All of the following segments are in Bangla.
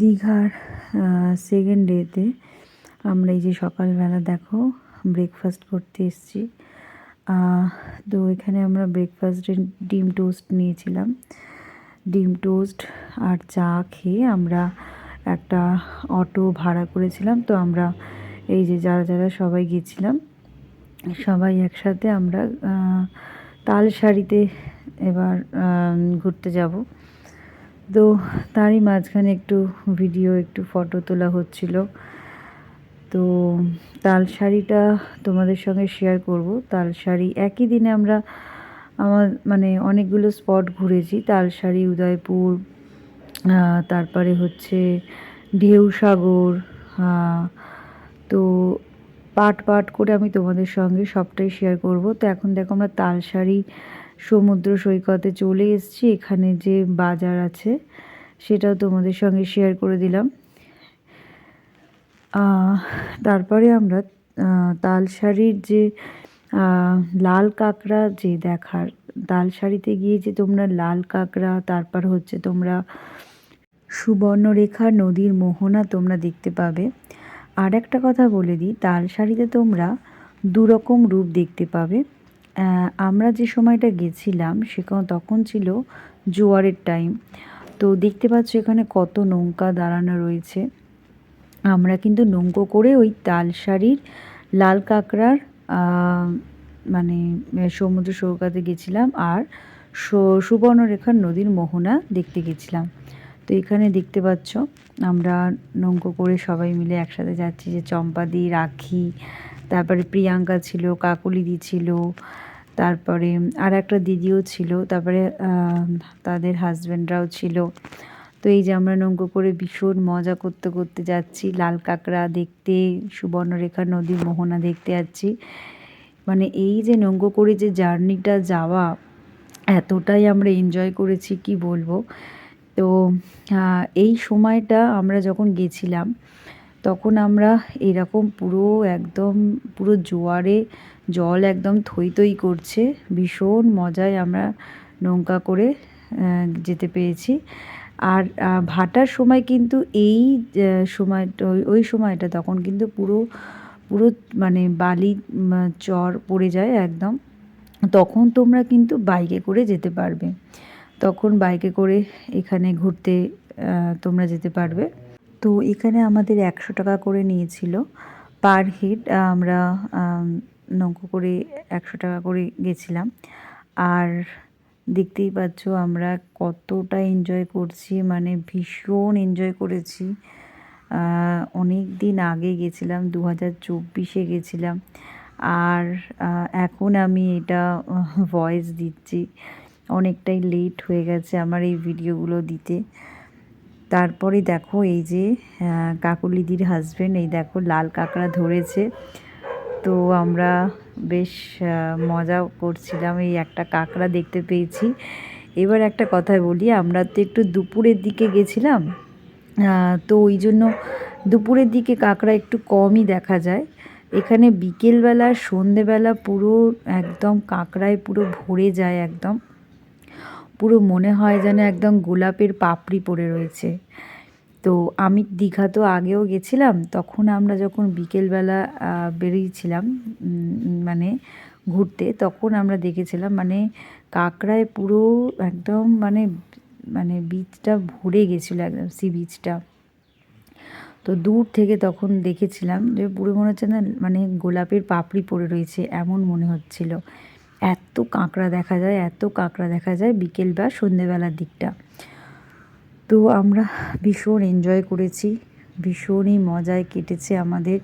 দীঘার সেকেন্ড ডেতে আমরা এই যে সকালবেলা দেখো ব্রেকফাস্ট করতে এসেছি। তো এখানে আমরা ব্রেকফাস্টে ডিম টোস্ট নিয়েছিলাম। ডিম টোস্ট আর চা খেয়ে আমরা একটা অটো ভাড়া করেছিলাম। তো আমরা এই যে যারা যারা সবাই গেছিলাম, সবাই একসাথে আমরা তালসারিতে এবার ঘুরতে যাব। তো তারই মাঝখানে একটু ভিডিও একটু ফটো তোলা হচ্ছিল। তো তাল শাড়িটা তোমাদের সঙ্গে শেয়ার করব। তাল শাড়ি একই দিনে আমরা আমার মানে অনেকগুলো স্পট ঘুরেছি। তাল শাড়ি উদয়পুর তারপরে হচ্ছে ঢেউ সাগর তো পাট পাট করে আমি তোমাদের সঙ্গে সবটাই শেয়ার করব। তো এখন দেখো আমরা তালসারি সমুদ্র সৈকতে চলে এসেছি। এখানে যে বাজার আছে, সেটাও তোমাদের সঙ্গে শেয়ার করে দিলাম। তারপরে আমরা তালসারির যে লাল কাঁকড়া যে দেখার তালসারিতে গিয়ে যে তোমরা লাল কাঁকড়া, তারপর হচ্ছে তোমরা সুবর্ণরেখা নদীর মোহনা তোমরা দেখতে পাবে। আর একটা কথা বলে দিই তালসারিতে তোমরা দুরকম রূপ দেখতে পাবে। আমরা যে সময়টা গেছিলাম সেখানে তখন ছিল জোয়ারের টাইম তো দেখতে পাচ্ছ এখানে কত নৌকা দাঁড়ানো রয়েছে। আমরা কিন্তু নৌকো করে ওই তালসারির লাল কাঁকড়ার মানে সমুদ্র সৈকতে গেছিলাম আর সুবর্ণরেখার নদীর মোহনা দেখতে গেছিলাম। তো এখানে দেখতে পাচ্ছ আমরা নৌকো করে সবাই মিলে একসাথে যাচ্ছি যে চম্পাদি রাখি তারপরে প্রিয়াঙ্কা ছিল, কাকুলিদি ছিল, তারপরে আর একটা দিদিও ছিল, তারপরে তাদের হাজব্যান্ডরাও ছিল। তো এই যে আমরা নৌকো করে ভীষণ মজা করতে করতে যাচ্ছি, লাল কাঁকড়া দেখতে, সুবর্ণরেখা নদীর মোহনা দেখতে যাচ্ছি। মানে এই যে নৌকো করে যে জার্নিটা যাওয়া, এতটাই আমরা এনজয় করেছি, কি বলব? তো এই সময়টা আমরা যখন গেছিলাম তখন আমরা এরকম পুরো একদম, পুরো জোয়ারে জল একদম থই থই করছে। ভীষণ মজায় আমরা নৌকা করে যেতে পেরেছি। আর ভাটার সময় কিন্তু এই সময়টা, ওই সময়টা তখন কিন্তু পুরো পুরো মানে বালি চর পড়ে যায় একদম। তখন তোমরা কিন্তু বাইকে করে যেতে পারবে। তখন বাইকে করে এখানে ঘুরতে তোমরা যেতে পারবে। তো এখানে আমাদের একশো টাকা করে নিয়েছিল। পার হেড আমরা নৌকো করে একশো টাকা করে গেছিলাম। আর দেখতেই পাচ্ছ আমরা কতটা এনজয় করছি মানে ভীষণ এনজয় করেছি। অনেক দিন আগে গেছিলাম দু হাজার চব্বিশে গেছিলাম। আর এখন আমি এটা ভয়েস দিচ্ছি। অনেকটাই লেট হয়ে গেছে আমার এই ভিডিওগুলো দিতে। তারপরে দেখো এই যে কাকুলিদির হাজব্যান্ড এই দেখো লাল কাঁকড়া ধরেছে। তো আমরা বেশ মজা করছিলাম এই একটা কাঁকড়া দেখতে পেয়েছি। এবার একটা কথা বলি, আমরা তো একটু দুপুরের দিকে গেছিলাম। তো ওই জন্য দুপুরের দিকে কাঁকড়া একটু কমই দেখা যায়। এখানে বিকেলবেলা, সন্ধেবেলা পুরো একদম কাঁকড়ায় পুরো ভরে যায় একদম। পুরো মনে হয় যেন একদম গোলাপের পাপড়ি পড়ে রয়েছে। তো আমি দীঘা তো আগেও গেছিলাম, তখন আমরা যখন বিকেলবেলা বেরিয়েছিলাম মানে ঘুরতে, তখন আমরা দেখেছিলাম মানে কাঁকড়ায় পুরো একদম মানে মানে বীজটা ভরে গেছিল একদম, সি বীজটা। তো দূর থেকে তখন দেখেছিলাম যে পুরো মনে হচ্ছে না মানে গোলাপের পাপড়ি পড়ে রয়েছে, এমন মনে হচ্ছিল। এত কাঁকড়া দেখা যায়, এত কাঁকড়া দেখা যায় বিকেল বা সন্ধেবেলার দিকটা। তো আমরা ভীষণ এনজয় করেছি, ভীষণই মজায় কেটেছে আমাদের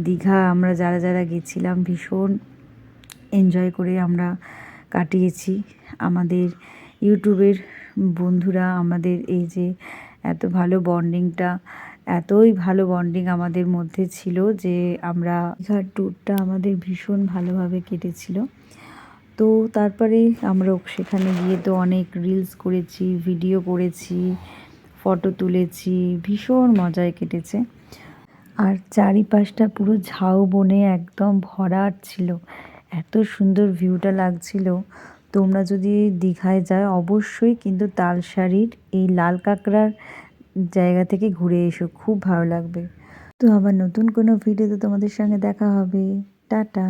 দীঘা। আমরা যারা যারা গেছিলাম, ভীষণ এনজয় করে আমরা কাটিয়েছি। আমাদের ইউটিউবের বন্ধুরা, আমাদের এই যে এত ভালো বন্ডিংটা এতই ভালো বন্ডিং আমাদের মধ্যে ছিল যে আমরা দীঘার ট্যুরটা আমাদের ভীষণ ভালোভাবে কেটেছিল। তো তারপরে আমরা সেখানে গিয়ে তো অনেক রিলস করেছি ভিডিও করেছি ফটো তুলেছি, ভীষণ মজায় কেটেছে। আর চারিপাশটা পুরো ঝাউ বনে একদম ভরাট ছিল। এত সুন্দর ভিউটা লাগছিল। তোমরা যদি দীঘায় যাও, অবশ্যই কিন্তু তালসারির এই লাল কাঁকড়ার জায়গা থেকে ঘুরে এসো, খুব ভালো লাগবে। তো আবার নতুন কোনো ভিডিওতে তোমাদের সঙ্গে দেখা হবে। টাটা!